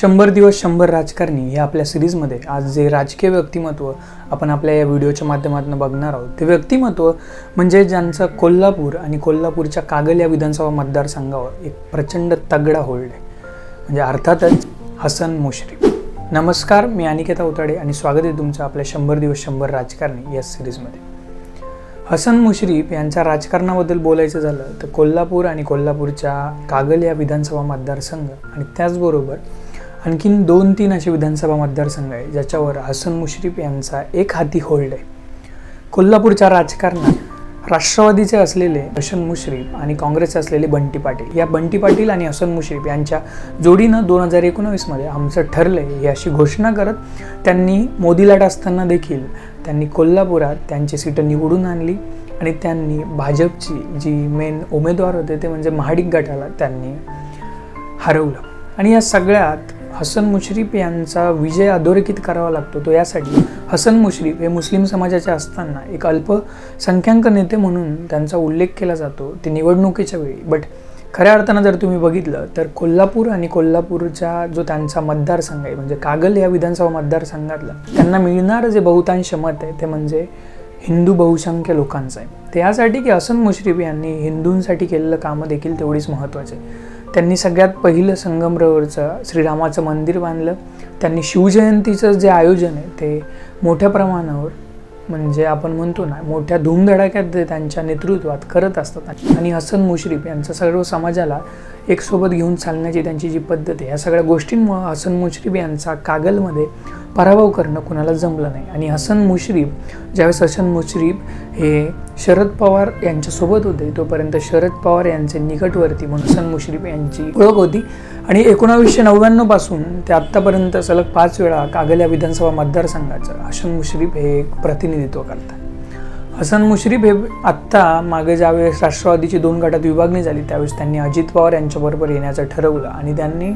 शंभर दिवस शंभर राजकारणी या आपल्या सिरीजमध्ये आज जे राजकीय व्यक्तिमत्व आपण आपल्या या व्हिडिओच्या माध्यमातून बघणार आहोत ते व्यक्तिमत्व म्हणजे ज्यांचं कोल्हापूर आणि कोल्हापूरच्या कागल या विधानसभा मतदारसंघावर एक प्रचंड तगडा होल्ड आहे. म्हणजे अर्थातच हसन मुश्रीफ. नमस्कार मी अनिकेता उताडे आणि स्वागत आहे तुमचं आपल्या शंभर दिवस शंभर राजकारणी या सिरीजमध्ये. हसन मुश्रीफ यांच्या राजकारणाबद्दल बोलायचं झालं तर कोल्हापूर आणि कोल्हापूरच्या कागल या विधानसभा मतदारसंघ आणि त्याचबरोबर आणखीन दोन तीन असे विधानसभा मतदारसंघ आहे ज्याच्यावर हसन मुश्रीफ यांचा एक हाती होल्ड आहे. कोल्हापूरच्या राजकारणात राष्ट्रवादीचे असलेले हसन मुश्रीफ आणि काँग्रेसचे असलेले बंटी पाटील या बंटी पाटील आणि हसन मुश्रीफ यांच्या जोडीनं दोन हजार एकोणावीसमध्ये आमचं ठरलं ही अशी घोषणा करत त्यांनी मोदी लाट असताना देखील त्यांनी कोल्हापुरात त्यांची सीटं निवडून आणली आणि त्यांनी भाजपची जी मेन उमेदवार होते ते म्हणजे महाडिक गटाला त्यांनी हरवलं. आणि या सगळ्यात हसन मुश्रीफ यांचा विजय अधोरेखित करावा लागतो तो यासाठी हसन मुश्रीफ हे मुस्लिम समाजाचे असताना एक अल्पसंख्याक नेते म्हणून त्यांचा उल्लेख केला जातो ते निवडणुकीच्या वेळी. बट खऱ्या अर्थानं जर तुम्ही बघितलं तर कोल्हापूर आणि कोल्हापूरचा जो त्यांचा मतदारसंघ आहे म्हणजे कागल या विधानसभा मतदारसंघातलं त्यांना मिळणारं जे बहुतांश मत आहे ते म्हणजे हिंदू बहुसंख्य लोकांचं आहे. ते यासाठी की हसन मुश्रीफ यांनी हिंदूंसाठी केलेलं कामं देखील तेवढीच महत्त्वाचे त्यांनी सगळ्यात पहिलं संगमरवरचं श्रीरामाचं मंदिर बांधलं. त्यांनी शिवजयंतीचं जे आयोजन आहे ते मोठ्या प्रमाणावर म्हणजे आपण म्हणतो ना मोठ्या धूमधडाक्यात ते त्यांच्या नेतृत्वात करत असतात. आणि हसन मुश्रीफ यांचं सर्व समाजाला एक सोबत घेऊन चालण्याची त्यांची जी पद्धत आहे या सगळ्या गोष्टींमुळं हसन मुश्रीफ यांचा कागलमध्ये पराभव करणं कुणाला जमलं नाही. आणि हसन मुश्रीफ ज्यावेळेस हसन मुश्रीफ हे शरद पवार यांच्यासोबत होते तोपर्यंत शरद पवार यांचे निकटवर्ती म्हणून हसन मुश्रीफ यांची ओळख होती. आणि एकोणावीसशे नव्याण्णवपासून ते आत्तापर्यंत सलग पाच वेळा कागल या विधानसभा मतदारसंघाचं हसन मुश्रीफ हे एक प्रतिनिधित्व करतात. हसन मुश्रीफ हे आत्ता मागे ज्यावेळेस राष्ट्रवादीची दोन गटात विभागणी झाली त्यावेळेस त्यांनी अजित पवार यांच्याबरोबर येण्याचं ठरवलं आणि त्यांनी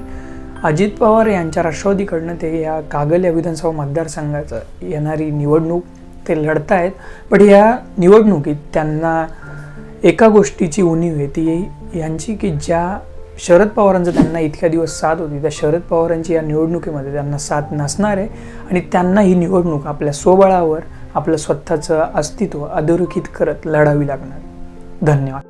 अजित पवार यांच्या राष्ट्रवादीकडनं ते या कागल या विधानसभा मतदारसंघाचं येणारी निवडणूक ते लढतायत. पण या निवडणुकीत त्यांना एका गोष्टीची उणीव आहे ती यांची की ज्या शरद पवारांचं त्यांना इतक्या दिवस साथ होती. त्या शरद पवारांची या निवडणुकीमध्ये त्यांना साथ नसणार आहे. आणि त्यांना ही निवडणूक आपल्या स्वबळावर आपलं स्वतःचं अस्तित्व अधोरेखित करत लढावी लागणार धन्यवाद.